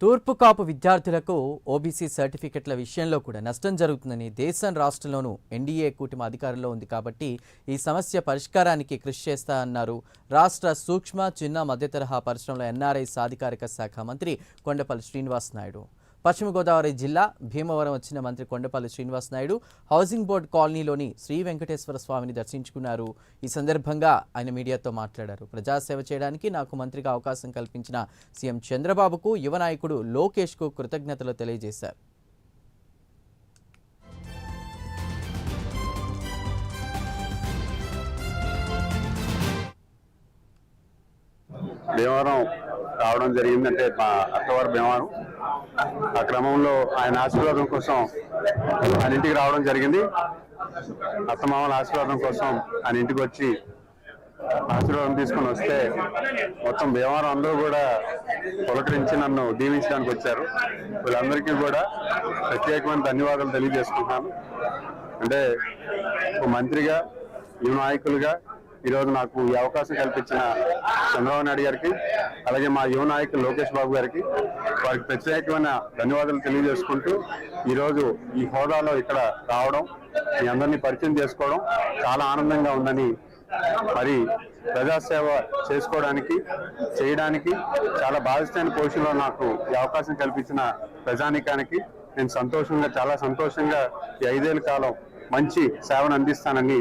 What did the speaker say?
తూర్పు కాపు విద్యార్థులకు ఓబీసీ సర్టిఫికెట్ల విషయంలో కూడా నష్టం జరుగుతుందని దేశం రాష్ట్రంలోనూ ఎన్డీఏ కూటమి అధికారంలో ఉంది కాబట్టి ఈ సమస్య పరిష్కారానికి కృషి చేస్తా అన్నారు. రాష్ట్ర సూక్ష్మ చిన్న మధ్యతరహా పరిశ్రమల ఎన్ఆర్ఐ సాధికారిక శాఖ మంత్రి కొండపల్లి శ్రీనివాస్ నాయుడు. పశ్చిమ గోదావరి జిల్లా భీమవరం వచ్చిన మంత్రి కొండపల్లి శ్రీనివాస్ నాయుడు హౌసింగ్ బోర్డు కాలనీలోని శ్రీ వెంకటేశ్వర స్వామిని దర్శించుకున్నారు. ఈ సందర్భంగా ఆయన మీడియాతో మాట్లాడారు. ప్రజాసేవ చేయడానికి నాకు మంత్రిగా అవకాశం కల్పించిన సీఎం చంద్రబాబుకు యువ నాయకుడు లోకేష్కు కృతజ్ఞతలు తెలియజేశారు. భీమవరం రావడం జరిగిందంటే మా అత్తవారు భీమవరం. ఆ క్రమంలో ఆయన ఆశీర్వాదం కోసం ఆయన ఇంటికి రావడం జరిగింది. అత్తమామల ఆశీర్వాదం కోసం ఆయన ఇంటికి వచ్చి ఆశీర్వాదం తీసుకొని వస్తే మొత్తం భీమవరం అందరూ కూడా పులకరించి నన్ను దీవించడానికి వచ్చారు. వీళ్ళందరికీ కూడా ప్రత్యేకమైన ధన్యవాదాలు తెలియజేసుకుంటున్నాను. అంటే ఒక మంత్రిగా యువ నాయకులుగా ఈరోజు నాకు ఈ అవకాశం కల్పించిన చంద్రబాబు నాయుడు గారికి అలాగే మా యువ నాయకులు లోకేష్ బాబు గారికి వారికి ప్రత్యేకమైన ధన్యవాదాలు తెలియజేసుకుంటూ ఈరోజు ఈ హోదాలో ఇక్కడ రావడం మీ అందరినీ పరిచయం చేసుకోవడం చాలా ఆనందంగా ఉందని మరి ప్రజాసేవ చేసుకోవడానికి చేయడానికి చాలా బాధితమైన పోషణలో నాకు ఈ అవకాశం కల్పించిన ప్రజానికానికి నేను సంతోషంగా చాలా సంతోషంగా ఈ ఐదేళ్ళ కాలం మంచి సేవను అందిస్తానని